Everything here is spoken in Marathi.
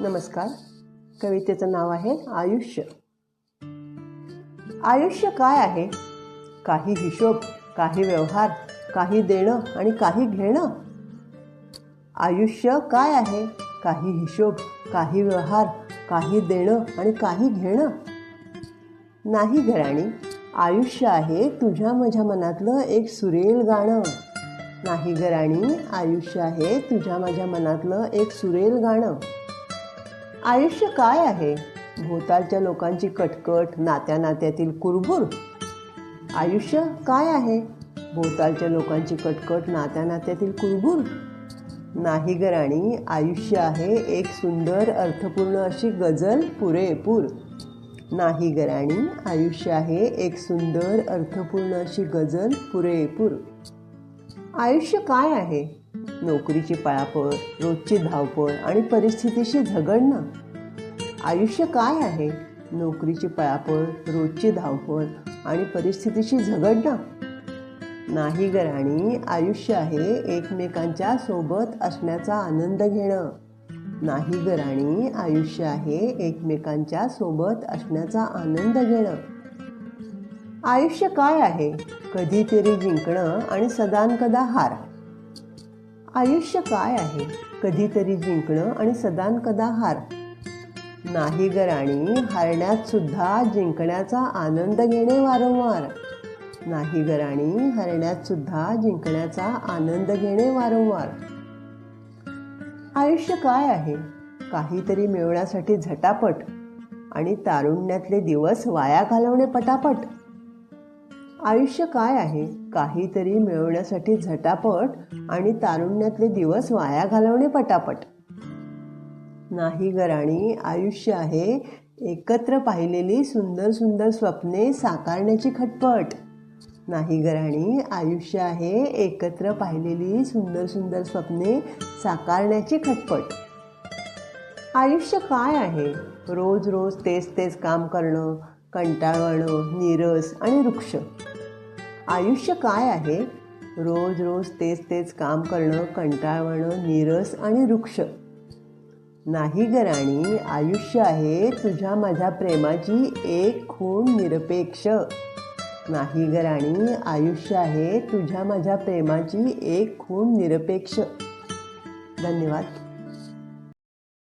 नमस्कार. कवितेचं नाव आहे आयुष्य. आयुष्य काय आहे? काही हिशोब काही व्यवहार काही देणं आणि काही घेणं. आयुष्य काय आहे? काही हिशोब काही व्यवहार काही देणं आणि काही घेणं. नाही घराणी आयुष्य आहे तुझ्या माझ्या मनातलं एक सुरेल गाणं. नाही गराणी आयुष्य आहे तुझ्या माझ्या मनातलं एक सुरेल गाणं. आयुष्य काय आहे? भोवतालच्या लोकांची कटकट नात्या नात्यातील कुरबुर. आयुष्य काय आहे? भोवतालच्या लोकांची कटकट नात्या नात्यातील कुरबुर. नाही गराणी आयुष्य आहे एक सुंदर अर्थपूर्ण अशी गझल पुरेपूर. नाही गराणी आयुष्य आहे एक सुंदर अर्थपूर्ण अशी गझल पुरेपूर. आयुष्य काय आहे? नोकरीची पळापळ रोजची धावपळ आणि परिस्थितीशी झगडणं. आयुष्य काय आहे? नोकरीची पळापळ रोजची धावपळ आणि परिस्थितीशी झगडणं. नाही गराणी आयुष्य आहे एकमेकांच्या सोबत असण्याचा आनंद घेणं. नाही गराणी आयुष्य आहे एकमेकांच्या सोबत असण्याचा आनंद घेणं. आयुष्य काय आहे? कधीतरी जिंकणं आणि सदानकदा हार. आयुष्य काय आहे? कधीतरी जिंकणं आणि सदानकदा हार. नाही गराणी हरण्यात सुद्धा जिंकण्याचा आनंद घेणे वारंवार. नाही गराणी हरण्यात सुद्धा जिंकण्याचा आनंद घेणे वारंवार. आयुष्य काय आहे? काहीतरी मिळवण्यासाठी झटापट आणि तारुण्यातले दिवस वाया घालवणे पटापट. आयुष्य काय आहे? काहीतरी मिळवण्यासाठी झटापट आणि तारुण्यातले दिवस वाया घालवणे पटापट. नाही गराणी आयुष्य आहे एकत्र पाहिलेली सुंदर सुंदर स्वप्ने साकारण्याची खटपट. नाही गराणी आयुष्य आहे एकत्र पाहिलेली सुंदर सुंदर स्वप्ने साकारण्याची खटपट. आयुष्य काय आहे? रोज रोज तेच तेच काम करणं कंटाळवणं नीरस आणि वृक्ष. आयुष्य काय आहे? रोज रोज तेच तेच काम करणं कंटाळवणं नीरस आणि वृक्ष. नाही गराणी आयुष्य आहे तुझ्या माझ्या प्रेमाची एक खूण निरपेक्ष. नाही गराणी आयुष्य आहे तुझ्या माझ्या प्रेमाची एक खूण निरपेक्ष. धन्यवाद.